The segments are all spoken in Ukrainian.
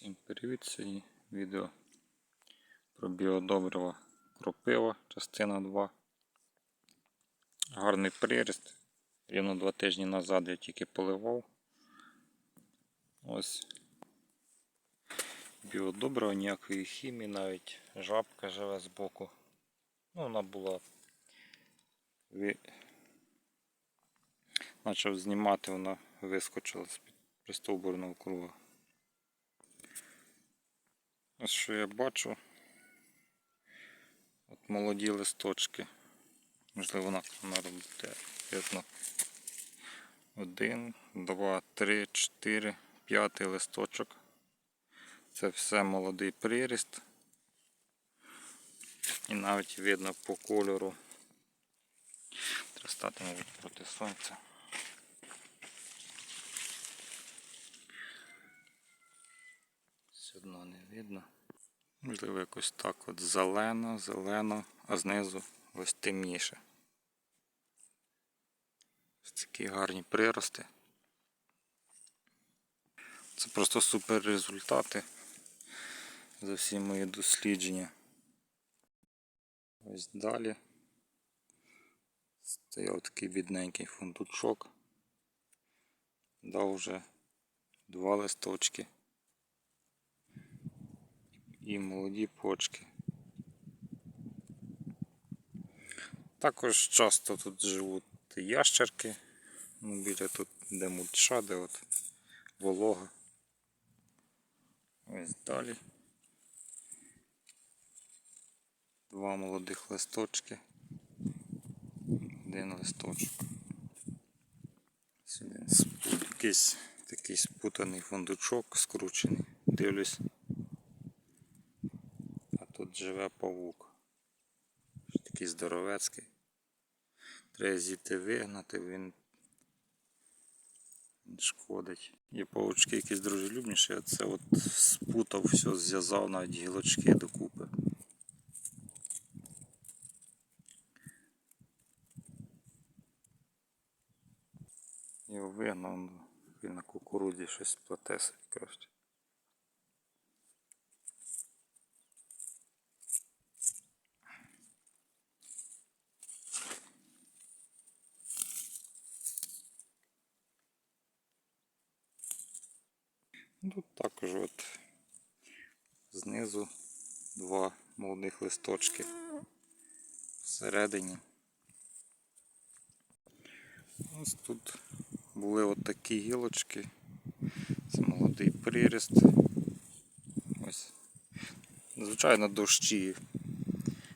Всім привіт! Сьогодні відео про біодобрива кропива, частина 2. Гарний приріст. Рівно два тижні назад я тільки поливав. Ось біодобрива, ніякої хімії, навіть жабка живе збоку. Ну, вона була. Почав знімати, вона вискочила з-під пристовбурного круга. Ось що я бачу. От молоді листочки. Можливо, на камеру видно. Один, два, три, чотири, п'ятий листочок. Це все молодий приріст. І навіть видно по кольору. Треба стати, мабуть, проти сонця. Все одно не видно. Можливо, якось так от зелено, зелено, а знизу ось темніше. Ось такі гарні прирости. Це просто супер результати за всі мої дослідження. Ось далі. Стояв такий бідненький фундучок. Дав вже два листочки і молоді почки. Також часто тут живуть ящерки, ну, біля тут де мульча, де от волога. Ось далі. Два молодих листочки. Один листочок. Ось якийсь такий спутаний фундучок скручений. Дивлюсь. Живе павук. Такий здоровецький. Треба зійти вигнати, він шкодить. Є павучки якісь дружелюбніші, а це от спутав все, зв'язав навіть гілочки докупи. Його вигнав, ну, він на кукурудзі щось плете собі краще. Тут також от знизу два молодих листочки всередині. Ось тут були от такі гілочки. Це молодий приріст. Ось. Звичайно, дощі.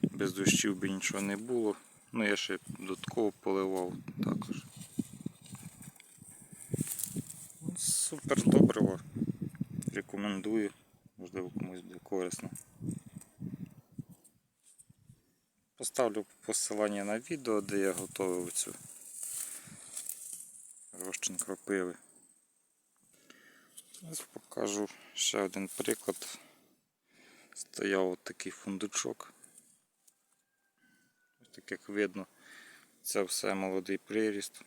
Без дощів би нічого не було. Ну я ще додатково поливав також. Ну, Супер добриво. Рекомендую. Можливо комусь буде корисно. Поставлю посилання на відео, де я готував цю розчин кропиви. Ось покажу ще один приклад. Стояв от фундучок. Ось так як видно, це все молодий приріст.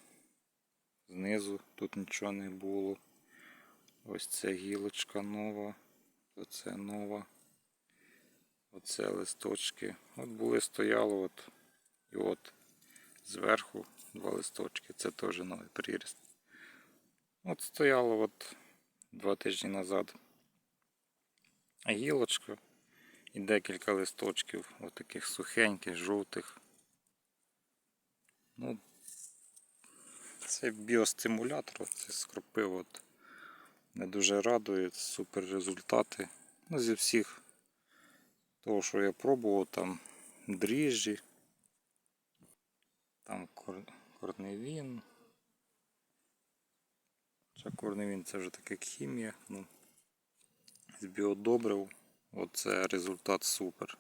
Знизу тут нічого не було. Ось ця гілочка нова, оце нова. Оце листочки. От були стояло от і от зверху два листочки. Це теж новий приріст. От стояло от два тижні назад. Гілочка і декілька листочків, от таких сухеньких, жовтих. Ну, це біостимулятор, це скропив от. Не дуже радує, супер результати. Ну, зі всіх того, що я пробував, там дріжджі, там кор- корневін. Хоча корневін це вже так як хімія. Ну, з біодобрив, оце результат супер.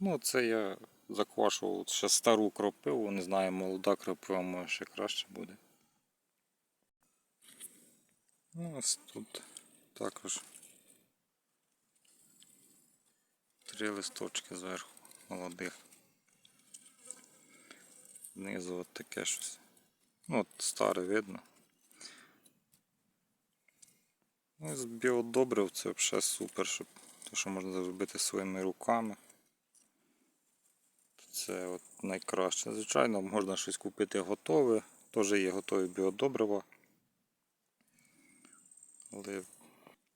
Ну, це я заквашував ще стару кропиву, не знаю, молода кропива може ще краще буде. Ну, ось тут також три листочки зверху молодих. Знизу от таке щось. Ну, от старе видно. Ну, з біодобрив це взагалі супер, щоб те, що можна зробити своїми руками. Це от найкраще. Звичайно, можна щось купити готове, теж є готові біодобрива. Але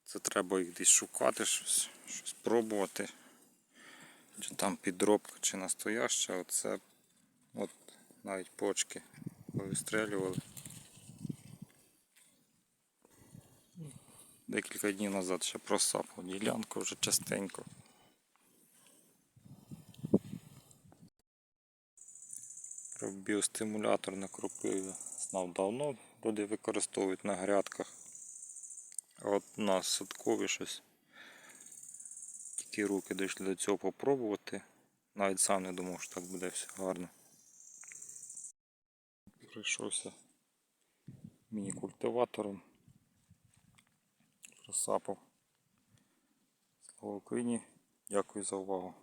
це треба їх десь шукати, щось, щось пробувати. Чи там підробка, чи настояща. Оце от навіть почки повистрелювали. Декілька днів назад ще просапав ділянку вже частенько. Біостимулятор на кропиві знав давно, люди використовують на грядках. От на садкові щось. Тільки руки дійшли до цього попробувати. Навіть сам не думав, що так буде все гарно. Прийшовся міні-культиватором. Розсапав. Слава Україні. Дякую за увагу.